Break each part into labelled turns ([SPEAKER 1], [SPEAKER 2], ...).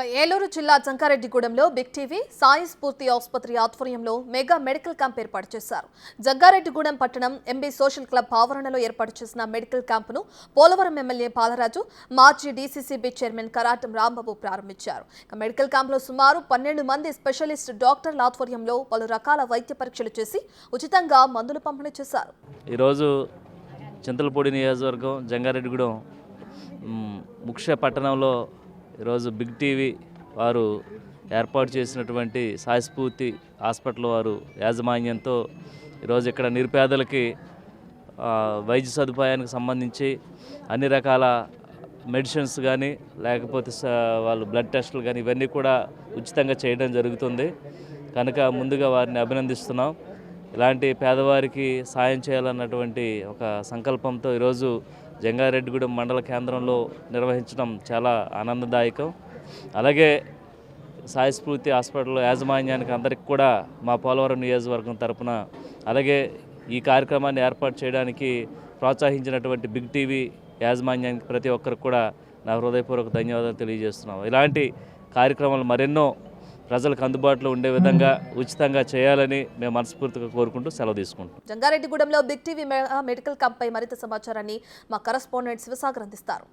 [SPEAKER 1] ఇక ఏలూరు జిల్లా జంగారెడ్డిగూడెంలో బిగ్ టీవీ సాయి స్ఫూర్తి ఆసుపత్రి ఆధ్వర్యంలో మెగా మెడికల్ క్యాంప్ ఏర్పాటు చేశారు. జంగారెడ్డిగూడెం పట్టణం ఎంబీ సోషల్ క్లబ్ ఆవరణలో ఏర్పాటు చేసిన మెడికల్ క్యాంపును పోలవరం ఎమ్మెల్యే పాలరాజు మాజీ డీసీసీబీ చైర్మన్ కరాటం రాంబాబు ప్రారంభించారు. ఇక మెడికల్ క్యాంపులో సుమారు పన్నెండు మంది స్పెషలిస్ట్ డాక్టర్ల ఆధ్వర్యంలో పలు రకాల వైద్య పరీక్షలు చేసి ఉచితంగా మందులు పంపిణీ చేశారు.
[SPEAKER 2] ఈరోజు చింతలపూడి నియోజకవర్గం జంగారెడ్డిగూడెం ముఖ్య పట్టణంలో ఈరోజు బిగ్ టీవీ వారు ఏర్పాటు చేసినటువంటి సాయస్ఫూర్తి హాస్పిటల్ వారు యాజమాన్యంతో ఈరోజు ఇక్కడ నిరుపేదలకి వైద్య సదుపాయానికి సంబంధించి అన్ని రకాల మెడిసిన్స్ కానీ లేకపోతే స- వాళ్ళు బ్లడ్ టెస్టులు కానీ ఇవన్నీ కూడా ఉచితంగా చేయడం జరుగుతుంది. కనుక ముందుగా వారిని అభినందిస్తున్నాం. ఇలాంటి పేదవారికి సాయం చేయాలన్నటువంటి ఒక సంకల్పంతో ఈరోజు జంగారెడ్డిగూడెం మండల కేంద్రంలో నిర్వహించడం చాలా ఆనందదాయకం. అలాగే సాయి స్ఫూర్తి హాస్పిటల్ యాజమాన్యానికి అందరికి కూడా మా పోలవరం నియోజకవర్గం తరపున అలాగే ఈ కార్యక్రమాన్ని ఏర్పాటు చేయడానికి ప్రోత్సహించినటువంటి బిగ్ టీవీ యాజమాన్యానికి ప్రతి ఒక్కరికి కూడా నా హృదయపూర్వక ధన్యవాదాలు తెలియజేస్తున్నాం. ఇలాంటి కార్యక్రమాలు మరెన్నో ప్రజలకు అందుబాటులో ఉండే విధంగా ఉచితంగా చేయాలని మేము మనస్ఫూర్తిగా కోరుకుంటూ సెలవు తీసుకుంటాం
[SPEAKER 1] జంగారెడ్డిగూడెంలో బిగ్ టీవీ మెడికల్ క్యాంప్పై మరింత సమాచారాన్ని మా కరస్పాండెంట్ శివసాగర్ అందిస్తారు.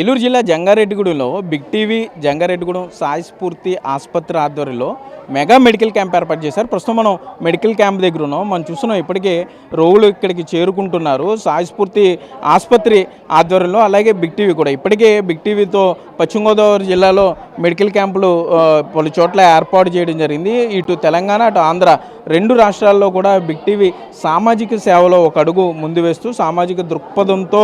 [SPEAKER 3] ఏలూరు జిల్లా జంగారెడ్డిగూడెంలో బిగ్ టీవీ జంగారెడ్డిగూడెం సాయి స్ఫూర్తి ఆసుపత్రి ఆధ్వర్యంలో మెగా మెడికల్ క్యాంప్ ఏర్పాటు చేశారు. ప్రస్తుతం మనం మెడికల్ క్యాంప్ దగ్గర ఉన్నాం. మనం చూస్తున్నాం ఇప్పటికే రోగులు ఇక్కడికి చేరుకుంటున్నారు. సాయి స్ఫూర్తి ఆసుపత్రి ఆధ్వర్యంలో అలాగే బిగ్ టీవీ కూడా. ఇప్పటికే బిగ్ టీవీతో పశ్చిమ గోదావరి జిల్లాలో మెడికల్ క్యాంపులు పలు చోట్ల ఏర్పాటు చేయడం జరిగింది. ఇటు తెలంగాణ అటు ఆంధ్ర రెండు రాష్ట్రాల్లో కూడా బిగ్ టీవీ సామాజిక సేవలో ఒక అడుగు ముందు వేస్తూ సామాజిక దృక్పథంతో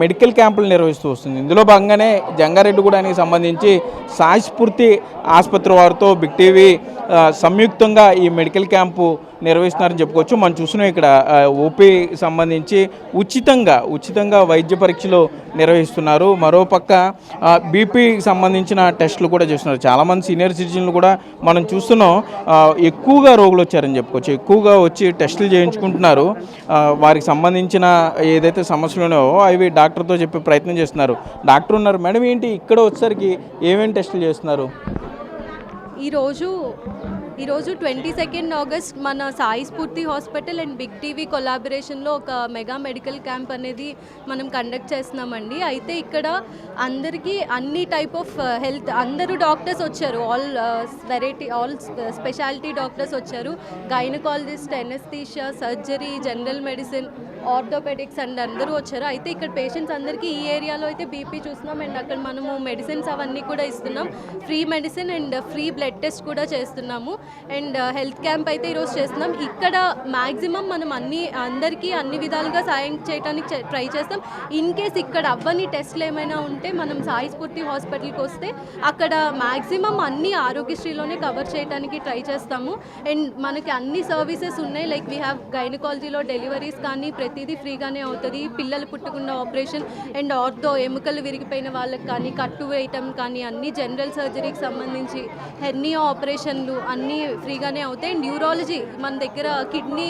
[SPEAKER 3] మెడికల్ క్యాంపులు నిర్వహిస్తూ వస్తుంది ఇందులో భాగంగానే జంగారెడ్డిగూడానికి సంబంధించి సాయిస్ఫూర్తి ఆసుపత్రి వారితో బిగ్ టీవీ సంయుక్తంగా ఈ మెడికల్ క్యాంపు నిర్వహిస్తున్నారని చెప్పుకోవచ్చు. మనం చూస్తున్నాం ఇక్కడ ఓపీ సంబంధించి ఉచితంగా ఉచితంగా వైద్య పరీక్షలు నిర్వహిస్తున్నారు. మరోపక్క బీపీకి సంబంధించిన టెస్టులు కూడా చేస్తున్నారు. చాలామంది సీనియర్ సిటిజన్లు కూడా మనం చూస్తున్నాం. ఎక్కువగా రోగులు వచ్చారని చెప్పుకోవచ్చు. ఎక్కువగా వచ్చి టెస్టులు చేయించుకుంటున్నారు. వారికి సంబంధించిన ఏదైతే సమస్యలు ఉన్నాయో అవి డాక్టర్తో చెప్పే ప్రయత్నం చేస్తున్నారు. డాక్టర్ ఉన్నారు. మేడం ఏంటి ఇక్కడ వచ్చేసరికి ఏమేమి టెస్టులు చేస్తున్నారు?
[SPEAKER 4] ఈరోజు ఈరోజు ట్వంటీ సెకండ్ ఆగస్ట్ మన Sai Spurthi hospital and big TV కొలాబరేషన్లో ఒక మెగా మెడికల్ క్యాంప్ అనేది మనం కండక్ట్ చేస్తున్నామండి. అయితే ఇక్కడ అందరికీ అన్ని టైప్ ఆఫ్ హెల్త్ అందరూ డాక్టర్స్ వచ్చారు. All variety all speciality doctors వచ్చారు. Gynaecologist anaesthesia surgery general medicine orthopaedics and అందరూ వచ్చారు. అయితే ఇక్కడ పేషెంట్స్ అందరికీ ఈ ఏరియాలో అయితే బీపీ చూస్తున్నాం. అండ్ అక్కడ మనము మెడిసిన్స్ అవన్నీ కూడా ఇస్తున్నాం. Free medicine and free blood test కూడా చేస్తున్నాము. అండ్ uh, హెల్త్ క్యాంప్ అయితే ఈరోజు చేస్తున్నాం. ఇక్కడ మ్యాక్సిమం మనం అన్ని అందరికీ అన్ని విధాలుగా సాయం చేయడానికి ట్రై చేస్తాం. ఇన్ కేస్ ఇక్కడ అవ్వని టెస్ట్లు ఏమైనా ఉంటే మనం సాయి స్ఫూర్తి హాస్పిటల్కి వస్తే అక్కడ మ్యాక్సిమం అన్ని ఆరోగ్యశ్రీలోనే కవర్ చేయడానికి ట్రై చేస్తాము. అండ్ మనకి అన్ని సర్వీసెస్ ఉన్నాయి. లైక్ వీ హ్యావ్ గైనకాలజీలో డెలివరీస్ కానీ ప్రతిదీ ఫ్రీగానే అవుతుంది. పిల్లలు పుట్టుకున్న ఆపరేషన్ అండ్ ఆర్థో ఎముకలు విరిగిపోయిన వాళ్ళకి కానీ కట్టు వేయటం కానీ అన్ని జనరల్ సర్జరీకి సంబంధించి హెర్నియా ఆపరేషన్లు అన్నీ ఫ్రీగానే అవుతాయి. అండ్ న్యూరాలజీ మన దగ్గర కిడ్నీ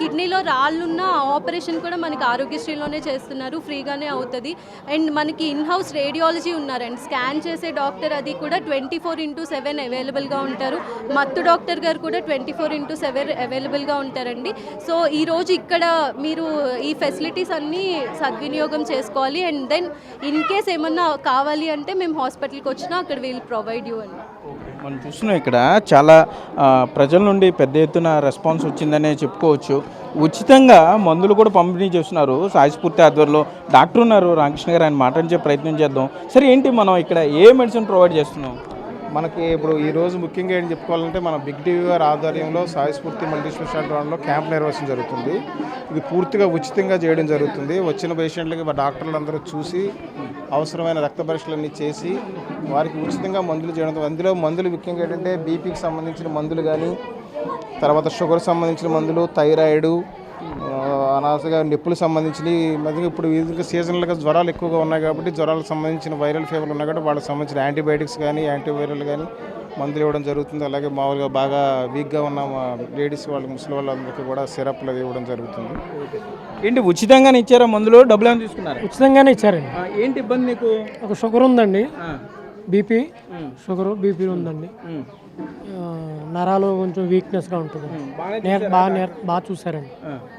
[SPEAKER 4] కిడ్నీలో రాళ్ళున్న ఆపరేషన్ కూడా మనకి ఆరోగ్యశ్రీలోనే చేస్తున్నారు. ఫ్రీగానే అవుతుంది. అండ్ మనకి ఇన్హౌస్ రేడియాలజీ ఉన్నారండి స్కాన్ చేసే డాక్టర్ అది కూడా ట్వంటీ ఫోర్ ఇంటూ సెవెన్ అవైలబుల్గా ఉంటారు. మత్తు డాక్టర్ గారు కూడా ట్వంటీ ఫోర్ ఇంటూ సెవెన్ అవైలబుల్గా ఉంటారండి. సో ఈరోజు ఇక్కడ మీరు ఈ ఫెసిలిటీస్ అన్నీ సద్వినియోగం చేసుకోవాలి అండ్ దెన్ ఇన్ కేస్ ఏమన్నా కావాలి అంటే మేము హాస్పిటల్కి వచ్చినా అక్కడ వీల్ ప్రొవైడ్ యూ అండి
[SPEAKER 3] మనం చూస్తున్నాం ఇక్కడ చాలా ప్రజల నుండి పెద్ద ఎత్తున రెస్పాన్స్ వచ్చిందనే చెప్పుకోవచ్చు. ఉచితంగా మందులు కూడా పంపిణీ చేస్తున్నారు సాయి స్ఫూర్తి ఆధ్వర్యంలో. డాక్టర్ ఉన్నారు రామకృష్ణ గారు ఆయన మాట్లాడించే ప్రయత్నం చేద్దాం. సరే ఏంటి మనం ఇక్కడ ఏ మెడిసిన్ ప్రొవైడ్ చేస్తున్నాం?
[SPEAKER 5] మనకి ఇప్పుడు ఈ రోజు ముఖ్యంగా ఏం చెప్పుకోవాలంటే మన బిగ్ టీవీ ఆధ్వర్యంలో Saispoorthi multi special multi speciality camp నిర్వహించడం జరుగుతుంది. ఇది పూర్తిగా ఉచితంగా చేయడం జరుగుతుంది. వచ్చిన పేషెంట్లకి మా డాక్టర్లు అందరూ చూసి అవసరమైన రక్త పరీక్షలన్నీ చేసి వారికి ఉచితంగా మందులు చేయడం అందులో మందులు ముఖ్యంగా ఏంటంటే బీపీకి సంబంధించిన మందులు కానీ తర్వాత షుగర్ సంబంధించిన మందులు థైరాయిడ్ అనాసగా నొప్పులకు సంబంధించినవి మధ్య ఇప్పుడు ఇది సీజనల్గా జ్వరాలు ఎక్కువగా ఉన్నాయి కాబట్టి జ్వరాలకు సంబంధించిన వైరల్ ఫీవర్లు ఉన్నాయి కాబట్టి వాళ్ళకి సంబంధించిన యాంటీబయాటిక్స్ కానీ యాంటీవైరల్ కానీ మందులు ఇవ్వడం జరుగుతుంది. అలాగే మామూలుగా బాగా వీక్గా ఉన్న మా లేడీస్ వాళ్ళు ముసలి వాళ్ళందరికీ కూడా సిరప్లు అది ఇవ్వడం జరుగుతుంది.
[SPEAKER 3] ఏంటి ఉచితంగానే ఇచ్చారా మందులు? డబ్బులు ఏమైనా తీసుకున్నారు?
[SPEAKER 6] ఉచితంగానే ఇచ్చారండి.
[SPEAKER 3] ఏంటి ఇబ్బంది నీకు?
[SPEAKER 6] ఒక షుగర్ ఉందండి. బీపీ షుగరు బీపీ ఉందండి. నరాలు కొంచెం వీక్నెస్గా ఉంటుంది. నేర్ బాగా నేర్ బాగా చూసారండి.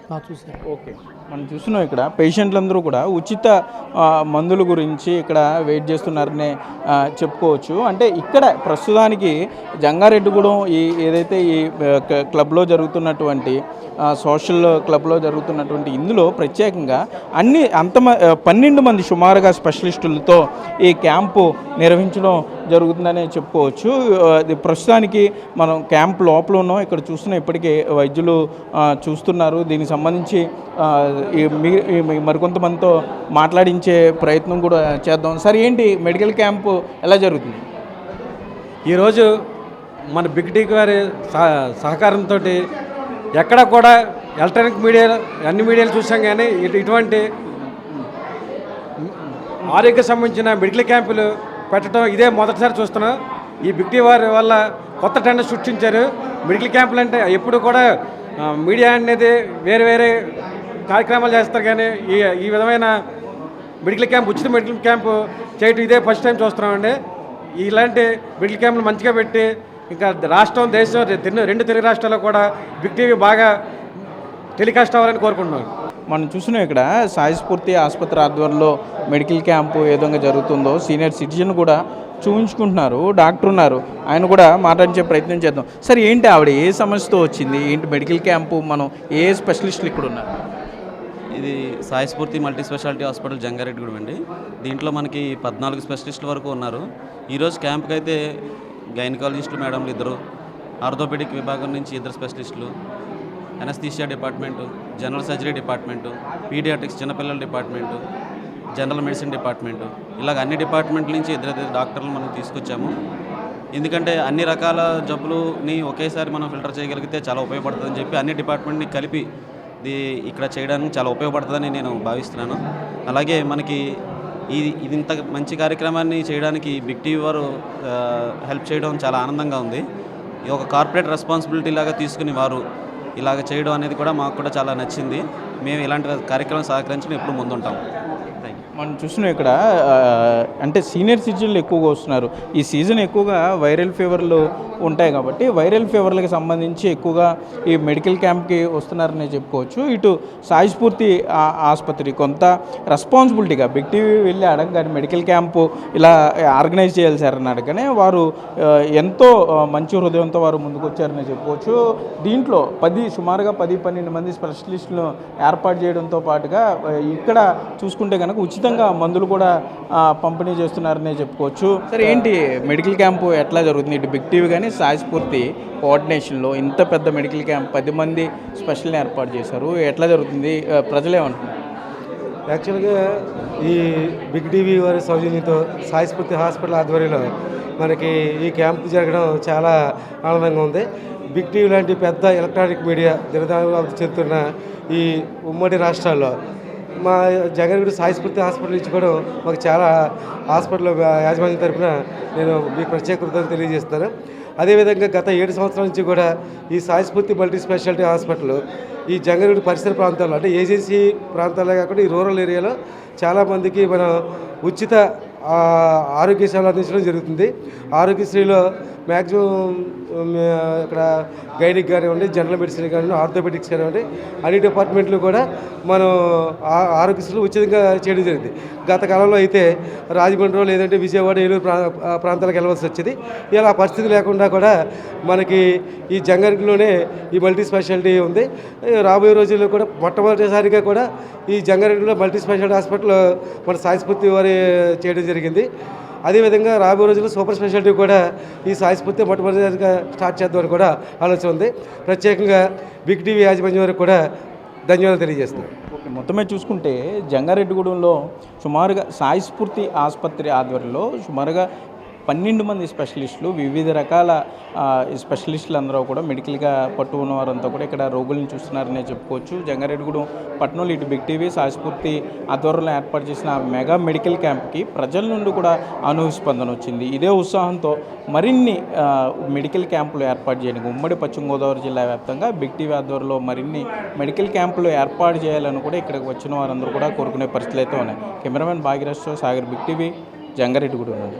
[SPEAKER 6] బాగా చూసారు.
[SPEAKER 3] ఓకే. మనం చూస్తున్నాం ఇక్కడ. పేషెంట్లందరూ కూడా ఉచిత మందుల గురించి ఇక్కడ వెయిట్ చేస్తున్నారనే చెప్పుకోవచ్చు. అంటే ఇక్కడ ప్రస్తుతానికి జంగారెడ్డిగూడెం ఈ ఏదైతే ఈ క్లబ్లో జరుగుతున్నటువంటి సోషల్ క్లబ్లో జరుగుతున్నటువంటి ఇందులో ప్రత్యేకంగా అన్ని అంత మ- పన్నెండు మంది సుమారుగా స్పెషలిస్టులతో ఈ క్యాంపు నిర్వహించడం జరుగుతుందనే చెప్పుకోవచ్చు. ప్రస్తుతానికి మనం క్యాంప్ లోపల ఉన్నాం. ఇక్కడ చూస్తున్న ఇప్పటికే వైద్యులు చూస్తున్నారు. దీనికి సంబంధించి మీ- మరికొంతమందితో మాట్లాడించే ప్రయత్నం కూడా చేద్దాం. సార్ ఏంటి మెడికల్ క్యాంపు ఎలా జరుగుతుంది?
[SPEAKER 7] ఈరోజు మన బిగ్ టీ గారి సహ- సహకారంతో ఎక్కడ కూడా ఎలక్ట్రానిక్ మీడియా అన్ని మీడియాలు చూసాం కానీ ఇటు ఇటువంటి ఆరోగ్య సంబంధించిన మెడికల్ క్యాంపులు పెట్టడం ఇదే మొదటిసారి చూస్తున్నాం. ఈ బిగ్టీ వారి వల్ల కొత్త టెండర్ సృష్టించారు. మెడికల్ క్యాంపులు అంటే ఎప్పుడు కూడా మీడియా అనేది వేరే వేరే కార్యక్రమాలు చేస్తారు కానీ ఈ ఈ విధమైన మెడికల్ క్యాంప్ ఉచిత మెడికల్ క్యాంపు చేయటం ఇదే ఫస్ట్ టైం చూస్తున్నామండి. ఇలాంటి మెడికల్ క్యాంపులు మంచిగా పెట్టి ఇంకా రాష్ట్రం దేశం రెండు తెలుగు రాష్ట్రాల్లో కూడా బిగ్ టీవీ బాగా టెలికాస్ట్ అవ్వాలని కోరుకుంటున్నాను
[SPEAKER 3] మనం చూసినాం ఇక్కడ సాయి స్ఫూర్తి ఆసుపత్రి ఆధ్వర్యంలో మెడికల్ క్యాంపు ఏ విధంగా జరుగుతుందో సీనియర్ సిటిజన్ కూడా చూపించుకుంటున్నారు డాక్టర్ ఉన్నారు. ఆయన కూడా మాట్లాడించే ప్రయత్నం చేద్దాం. సరే ఏంటి ఆవిడ? ఏ సమస్యతో వచ్చింది? ఏంటి మెడికల్ క్యాంపు మనం ఏ స్పెషలిస్టులు ఇక్కడ ఉన్నారు?
[SPEAKER 8] ఇది Saispoorthi multi speciality hospital Jangareddygudem అండి. దీంట్లో మనకి పద్నాలుగు స్పెషలిస్టుల వరకు ఉన్నారు. ఈరోజు క్యాంప్కి అయితే గైనకాలజిస్టులు మేడంలు ఇద్దరు ఆర్థోపెడిక్ విభాగం నుంచి ఇద్దరు స్పెషలిస్టులు anaesthesia department general surgery department paediatrics చిన్నపిల్లల డిపార్ట్మెంటు జనరల్ మెడిసిన్ డిపార్ట్మెంటు ఇలాగ అన్ని డిపార్ట్మెంట్ల నుంచి ఇద్దరు ఇద్దరు డాక్టర్లు మనం తీసుకొచ్చాము. ఎందుకంటే అన్ని రకాల జబ్బులని ఒకేసారి మనం ఫిల్టర్ చేయగలిగితే చాలా ఉపయోగపడుతుందని చెప్పి అన్ని డిపార్ట్మెంట్ని కలిపి ఇది ఇక్కడ చేయడానికి చాలా ఉపయోగపడుతుందని నేను భావిస్తున్నాను. అలాగే మనకి ఈ ఇది ఇంత మంచి కార్యక్రమాన్ని చేయడానికి బిగ్ టీవీ వారు హెల్ప్ చేయడం చాలా ఆనందంగా ఉంది. ఇది ఒక కార్పొరేట్ రెస్పాన్సిబిలిటీ లాగా తీసుకుని వారు ఇలాగ చేయడం అనేది కూడా మాకు కూడా చాలా నచ్చింది. మేము ఇలాంటి కార్యక్రమం సహకరించి ఎప్పుడు ముందుంటాం.
[SPEAKER 3] మనం చూస్తున్నాం ఇక్కడ అంటే సీనియర్ సిటిజన్లు ఎక్కువగా వస్తున్నారు. ఈ సీజన్ ఎక్కువగా వైరల్ ఫీవర్లు ఉంటాయి కాబట్టి వైరల్ ఫీవర్లకు సంబంధించి ఎక్కువగా ఈ మెడికల్ క్యాంప్కి వస్తున్నారని చెప్పుకోవచ్చు. ఇటు సాయి స్ఫూర్తి ఆసుపత్రి కొంత రెస్పాన్సిబిలిటీగా బిగ్ టీవీ వెళ్ళి అడగగానే మెడికల్ క్యాంపు ఇలా ఆర్గనైజ్ చేయాలి సార్ అని అడగనే వారు ఎంతో మంచి హృదయంతో వారు ముందుకొచ్చారని చెప్పుకోవచ్చు. దీంట్లో పది సుమారుగా పది పన్నెండు మంది స్పెషలిస్టులను ఏర్పాటు చేయడంతో పాటుగా ఇక్కడ చూసుకుంటే కనుక ఉచితంగా మందులు కూడా పంపిణీ చేస్తున్నారనే చెప్పుకోవచ్చు. సరే ఏంటి మెడికల్ క్యాంపు ఎట్లా జరుగుతుంది? ఇటు బిగ్ టీవీ కానీ సాయి స్ఫూర్తి కోఆర్డినేషన్లో ఇంత పెద్ద మెడికల్ క్యాంప్ పది మంది స్పెషల్ని ఏర్పాటు చేశారు. ఎట్లా జరుగుతుంది? ప్రజలేమంటున్నారు
[SPEAKER 9] యాక్చువల్గా ఈ బిగ్ టీవీ వారి సౌజన్యంతో సాయి స్ఫూర్తి హాస్పిటల్ ఆధ్వర్యంలో మనకి ఈ క్యాంప్ జరగడం చాలా ఆనందంగా ఉంది. బిగ్ టీవీ లాంటి పెద్ద ఎలక్ట్రానిక్ మీడియా దినదాభివృద్ధి చెందుతున్న ఈ ఉమ్మడి రాష్ట్రాల్లో మా జగన్గుడి సాయి స్ఫూర్తి హాస్పిటల్ నుంచి కూడా మాకు చాలా హాస్పిటల్ యాజమాన్యం తరపున నేను మీకు ప్రత్యేక కృతజ్ఞతలు తెలియజేస్తున్నాను. అదేవిధంగా గత ఏడు సంవత్సరాల నుంచి కూడా ఈ సాయి స్ఫూర్తి మల్టీ స్పెషాలిటీ హాస్పిటల్ ఈ జంగలూరు పరిసర ప్రాంతాల్లో అంటే ఏజెన్సీ ప్రాంతాల్లో కాకుండా ఈ రూరల్ ఏరియాలో చాలామందికి మనం ఉచిత ఆ, ఆరోగ్య సేవలు అందించడం జరుగుతుంది. ఆరోగ్యశ్రీలో మ్యాక్సిమం ఇక్కడ గైనిక్ కానివ్వండి జనరల్ మెడిసిన్ కానివ్వండి ఆర్థోపెటిక్స్ కానివ్వండి అన్ని డిపార్ట్మెంట్లు కూడా మనం ఆ- ఉచితంగా చేయడం జరిగింది. గత కాలంలో అయితే రాజమండ్రి లేదంటే విజయవాడ ఏలూరు ప్రా ప్రాంతాలకు వెళ్ళవలసి వచ్చేది. ఇలా పరిస్థితి లేకుండా కూడా మనకి ఈ జంగారెడ్డిలోనే ఈ మల్టీ స్పెషాలిటీ ఉంది. రాబోయే రోజుల్లో కూడా మొట్టమొదటిసారిగా కూడా ఈ జంగారెడ్డిలో మల్టీ స్పెషాలిటీ హాస్పిటల్ మన సాయి స్ఫూర్తి వారి చేయడం జరిగింది. అదేవిధంగా రాబోయే రోజుల్లో సూపర్ స్పెషాలిటీ కూడా ఈ సాయి స్ఫూర్తి స్టార్ట్ చేద్దామని కూడా ఆలోచన ఉంది. ప్రత్యేకంగా బిగ్ టీవీ యాజమాన్యం వారికి కూడా ధన్యవాదాలు తెలియజేస్తున్నాను.
[SPEAKER 3] మొత్తమే చూసుకుంటే జంగారెడ్డిగూడెంలో సుమారుగా సాయి స్ఫూర్తి ఆసుపత్రి ఆధ్వర్యంలో సుమారుగా పన్నెండు మంది స్పెషలిస్టులు వివిధ రకాల స్పెషలిస్టులు అందరూ కూడా మెడికల్గా పట్టు ఉన్న వారంతా కూడా ఇక్కడ రోగులను చూస్తున్నారనే చెప్పుకోవచ్చు. జంగారెడ్డిగూడెం పట్టణంలో ఇటు బిగ్ టీవీ సాయి ఆధ్వర్యంలో ఏర్పాటు చేసిన మెగా మెడికల్ క్యాంప్కి ప్రజల నుండి కూడా అనూహ్య స్పందన వచ్చింది. ఇదే ఉత్సాహంతో మరిన్ని మెడికల్ క్యాంపులు ఏర్పాటు చేయడానికి ఉమ్మడి పశ్చిమ గోదావరి జిల్లా వ్యాప్తంగా బిగ్ టీవీ ఆధ్వర్యంలో మరిన్ని మెడికల్ క్యాంపులు ఏర్పాటు చేయాలని కూడా ఇక్కడికి వచ్చిన వారందరూ కూడా కోరుకునే పరిస్థితులు అయితే ఉన్నాయి. కెమెరామెన్ భాగ్యరాజ్తో సాగర్ బిగ్ టీవీ జంగారెడ్డిగూడెం నుండి.